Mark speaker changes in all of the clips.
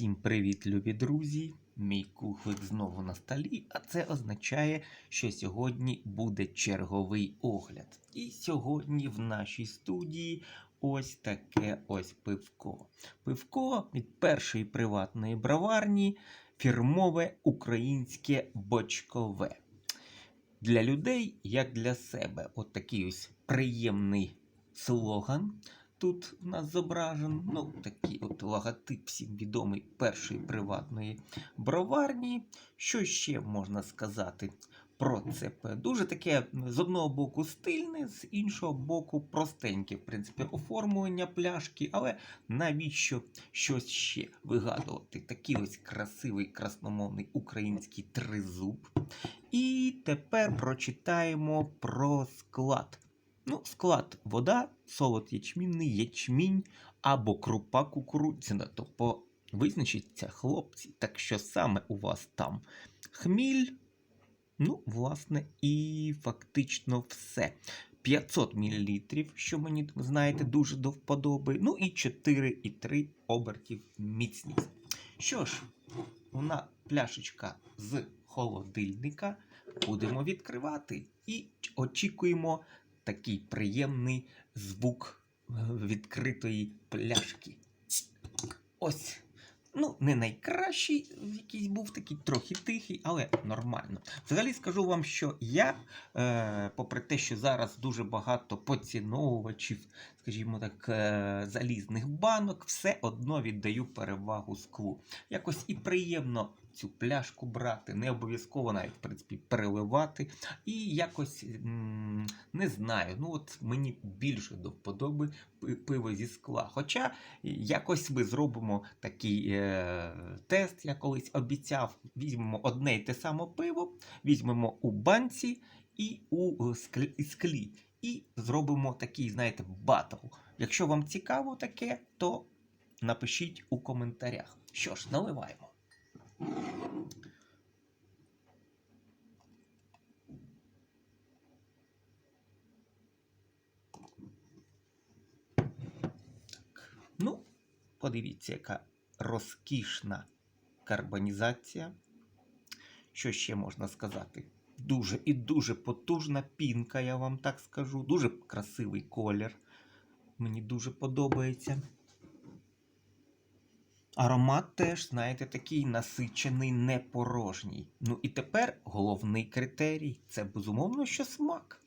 Speaker 1: Всім привіт, любі друзі! Мій кухлик знову на столі, а це означає, що сьогодні буде черговий огляд. І сьогодні в нашій студії ось таке ось пивко. Пивко від першої приватної броварні, фірмове українське бочкове. Для людей, як для себе, от такий ось приємний слоган тут в нас зображен. Ну, такий от логотип всім відомий першої приватної броварні. Що ще можна сказати про ЦП? Дуже таке з одного боку стильне, з іншого боку простеньке, в принципі, оформлення пляшки, але навіщо щось ще вигадувати? Такий ось красивий красномовний український тризуб. І тепер прочитаємо про склад. Ну, склад вода, солод ячмінний, ячмінь або крупа кукурудзяна. Тобто визначиться хлопці, так що саме у вас там хміль. Ну, власне, і фактично все. 500 мл, що мені, знаєте, дуже до вподоби. Ну і 4,3 обертів міцність. Що ж, вона пляшечка з холодильника. Будемо відкривати і очікуємо такий приємний звук е, відкритої пляшки. Ось. Ну, не найкращий, якийсь був такий трохи тихий, але нормально. Взагалі скажу вам, що я, е, попри те, що зараз дуже багато поціновувачів, скажімо так, е, залізних банок, все одно віддаю перевагу склу. Якось і приємно цю пляшку брати, не обов'язково навіть, в принципі, переливати. І якось не знаю. Ну, от мені більше до вподоби пиво зі скла. Хоча якось ми зробимо такий е, тест, я колись обіцяв. Візьмемо одне й те саме пиво, візьмемо у банці і у е, і склі. І зробимо такий, знаєте, батл. Якщо вам цікаво таке, то напишіть у коментарях. Що ж, наливаємо. Ну, подивіться, яка розкішна карбонізація. Що ще можна сказати? Дуже і дуже потужна пінка, я вам так скажу. Дуже красивий колір. Мені дуже подобається. Аромат теж, знаєте, такий насичений, не порожній. Ну і тепер головний критерій це безумовно, що смак.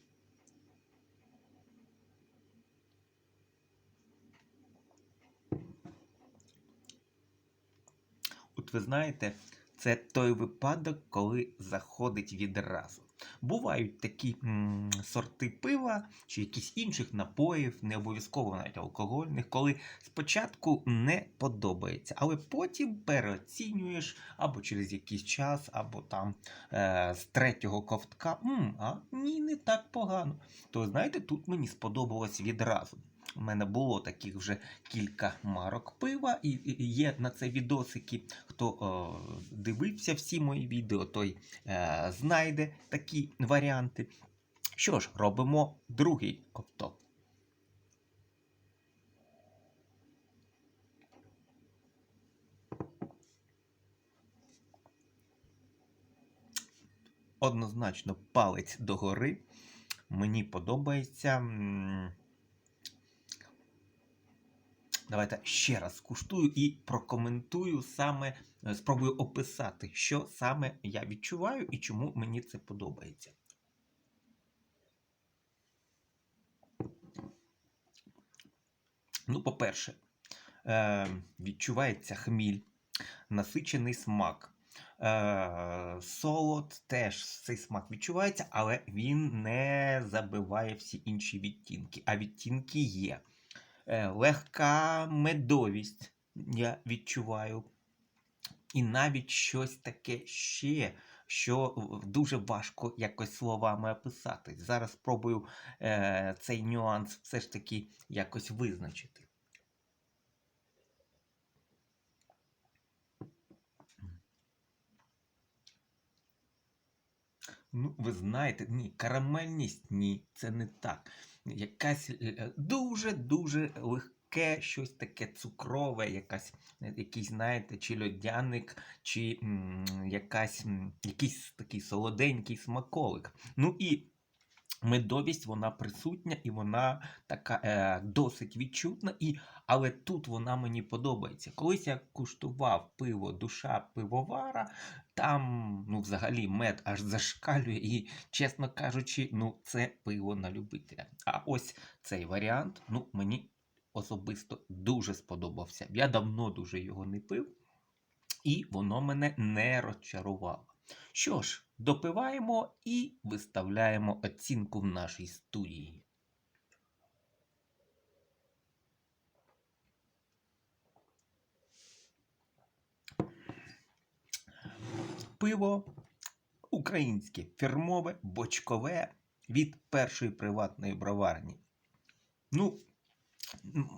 Speaker 1: От ви знаєте, це той випадок, коли заходить відразу. Бувають такі м, сорти пива чи якісь інших напоїв, не обов'язково навіть алкогольних, коли спочатку не подобається, але потім переоцінюєш або через якийсь час, або там е, з третього ковтка. М, а ні, не так погано. То знаєте, тут мені сподобалось відразу. У мене було таких вже кілька марок пива, і є на це відосики. Хто е, дивився всі мої відео, той е, знайде такі варіанти. Що ж, робимо другий ковток. Однозначно палець догори. Мені подобається. Давайте ще раз скуштую і прокоментую саме, е, спробую описати, що саме я відчуваю і чому мені це подобається. Ну, по-перше, е, відчувається хміль, насичений смак. Е, солод теж цей смак відчувається, але він не забиває всі інші відтінки. А відтінки є. Е, легка медовість я відчуваю. І навіть щось таке ще, що дуже важко якось словами описати. Зараз спробую е, цей нюанс все ж таки якось визначити. Ну, ви знаєте, ні, карамельність ні, це не так. Якась е, дуже-дуже легке, щось таке цукрове, якась, е, якийсь, знаєте, чи льодяник, чи м, якась, м, якийсь такий солоденький смаколик. Ну і медовість вона присутня і вона така е, досить відчутна. І, але тут вона мені подобається. Колись я куштував пиво душа пивовара, там ну, взагалі мед аж зашкалює, і, чесно кажучи, ну, це пиво на любителя. А ось цей варіант, ну, мені особисто дуже сподобався. Я давно дуже його не пив, і воно мене не розчарувало. Що ж, допиваємо і виставляємо оцінку в нашій студії. Пиво українське, фірмове, бочкове від першої приватної броварні. Ну,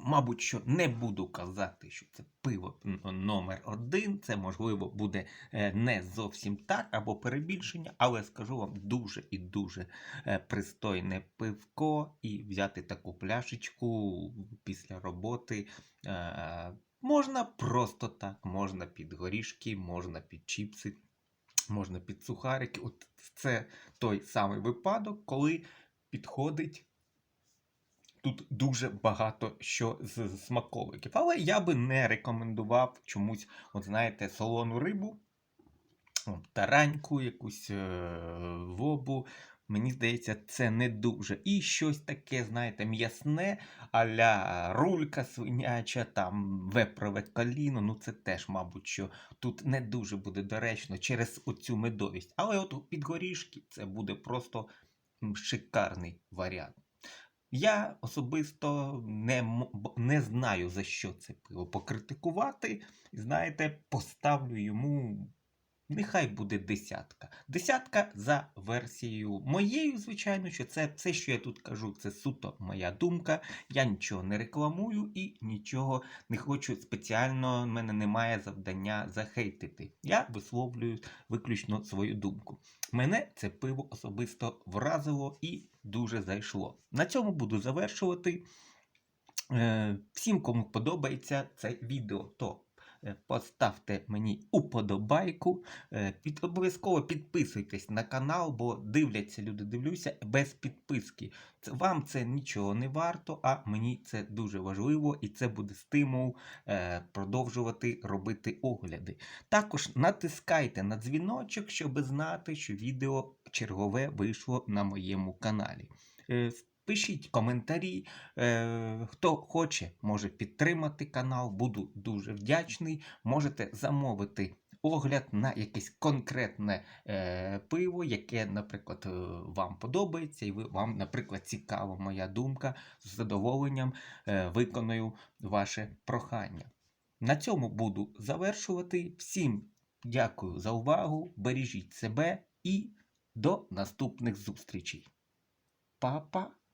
Speaker 1: мабуть, що не буду казати, що це пиво н- номер один. Це, можливо, буде е, не зовсім так або перебільшення, але скажу вам дуже і дуже е, пристойне пивко, і взяти таку пляшечку після роботи. е, Можна просто так, можна під горішки, можна під чіпси, можна під сухарики. От це той самий випадок, коли підходить тут дуже багато що з смаковиків. Але я би не рекомендував чомусь, от знаєте, солону рибу, тараньку, якусь е, вобу. Мені здається, це не дуже. І щось таке, знаєте, м'ясне, аля рулька свиняча, там вепрове коліно. Ну це теж, мабуть, що тут не дуже буде доречно через оцю медовість. Але от під горішки це буде просто шикарний варіант. Я особисто не, не знаю, за що це пиво покритикувати. Знаєте, поставлю йому. Нехай буде десятка. Десятка за версією моєю, звичайно, що це все, що я тут кажу, це суто моя думка. Я нічого не рекламую і нічого не хочу спеціально. в мене немає завдання захейтити. Я висловлюю виключно свою думку. Мене це пиво особисто вразило і дуже зайшло. На цьому буду завершувати. Е, Всім, кому подобається це відео, то поставте мені уподобайку. Е, Під, обов'язково підписуйтесь на канал, бо дивляться люди, дивлюся без підписки. Вам це нічого не варто, а мені це дуже важливо і це буде стимул е, продовжувати робити огляди. Також натискайте на дзвіночок, щоб знати, що відео чергове вийшло на моєму каналі. Пишіть коментарі. Е, хто хоче, може підтримати канал. Буду дуже вдячний. Можете замовити огляд на якесь конкретне е, пиво, яке, наприклад, е, вам подобається, і вам, наприклад, цікава моя думка. З задоволенням виконую ваше прохання. На цьому буду завершувати. Всім дякую за увагу. Бережіть себе і до наступних зустрічей. Па-па!